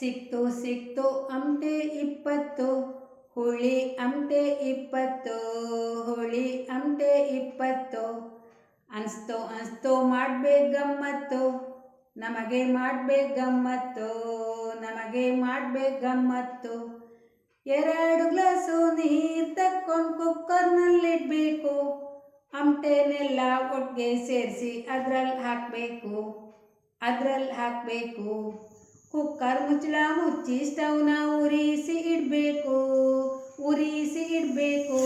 ಸಿಕ್ತು ಸಿಕ್ತು ಅಂಟೆ ಇಪ್ಪತ್ತು, ಹುಳಿ ಅಂಟೆ ಇಪ್ಪತ್ತು, ಹುಳಿ ಅಂಟೆ ಇಪ್ಪತ್ತು. ಅನ್ಸ್ತು ಅನ್ಸ್ತು ಮಾಡ್ಬೇಕು ಗಮ್ಮತ್ತು ನಮಗೆ ಮಾಡ್ಬೇಕು ಗಮ್ಮತ್ತು ನಮಗೆ ಮಾಡ್ಬೇಕು ಗಮ್ಮತ್ತು ಎರಡು ಗ್ಲಾಸು ನೀರು ತಕ್ಕೊಂಡು ಕುಕ್ಕರ್ನಲ್ಲಿಡಬೇಕು. ಅಮಟೆನೆಲ್ಲ ಒಟ್ಟಿಗೆ ಸೇರಿಸಿ ಅದ್ರಲ್ಲಿ ಹಾಕಬೇಕು ಅದ್ರಲ್ಲಿ ಹಾಕಬೇಕು. ಕುಕ್ಕರ್ ಮುಚ್ಚಳ ಮುಚ್ಚಿ ಸ್ಟವ್ನ ಉರಿಸಿ ಇಡಬೇಕು ಉರಿಸಿ ಇಡಬೇಕು.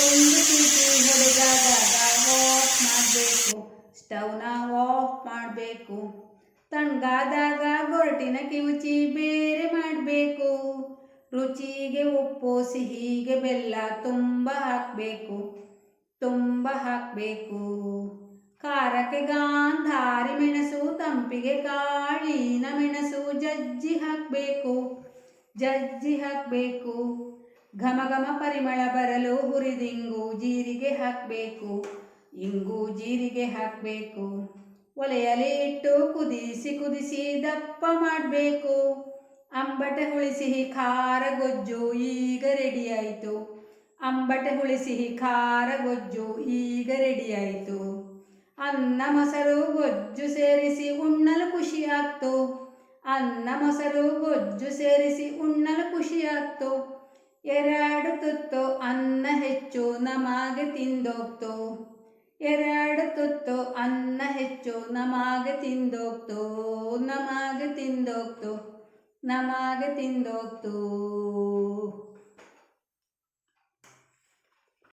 ಒಂದು ಸೀಟಿ ಹೊಡೆದಾಗ ಆಫ್ ಮಾಡಬೇಕು ಸ್ಟವ್ನ ಆಫ್ ಮಾಡಬೇಕು. ತಣ್ಣಗಾದಾಗ ಗೊರಟಿನ ಕಿವುಚಿ ಬೇರೆ ಮಾಡಬೇಕು. ರುಚಿಗೆ ಉಪ್ಪು, ಸಿಹಿಗೆ ಬೆಲ್ಲ ತುಂಬ ಹಾಕಬೇಕು ತುಂಬ ಹಾಕಬೇಕು. ಖಾರಕ್ಕೆ ಗಾಂಧಾರಿ ಮೆಣಸು, ತಂಪಿಗೆ ಕಾಳಿನ ಜಜ್ಜಿ ಹಾಕಬೇಕು. ಘಮ ಘಮ ಪರಿಮಳ ಬರಲು ಹುರಿದಿಂಗು ಜೀರಿಗೆ ಹಾಕಬೇಕು. ಇಂಗು ಜೀರಿಗೆ ಹಾಕಬೇಕು. ಒಲೆಯಲ್ಲಿ ಇಟ್ಟು ಕುದಿಸಿ ಕುದಿಸಿ ದಪ್ಪ ಮಾಡಬೇಕು. ಅಂಬಟೆ ಹುಳಿಸಿ ಖಾರ ಗೊಜ್ಜು ಈಗ ರೆಡಿ ಆಯಿತು. ಅಂಬಟೆ ಹುಳಿಸಿ ಖಾರ ಗೊಜ್ಜು ಈಗ ರೆಡಿ ಆಯಿತು. ಅನ್ನ, ಮೊಸರು, ಗೊಜ್ಜು ಆಗ್ತು ಅನ್ನ ಮೊಸರು ಗೊಜ್ಜು ಸೇರಿಸಿ ಉಣ್ಣಲು ಖುಷಿಯಾಗ್ತು? ಎರಡು ತುತ್ತು ಅನ್ನ ಹೆಚ್ಚು ನಮಗೆ ತಿಂದೋಗ್ತು? ಎರಡು ತುತ್ತು ಅನ್ನ ಹೆಚ್ಚು ನಮಗೆ ತಿಂದೋಗ್ತು? ನಮಗೆ ತಿಂದೋಗ್ತು? ನಮಗೆ ತಿಂದೋಗ್ತು?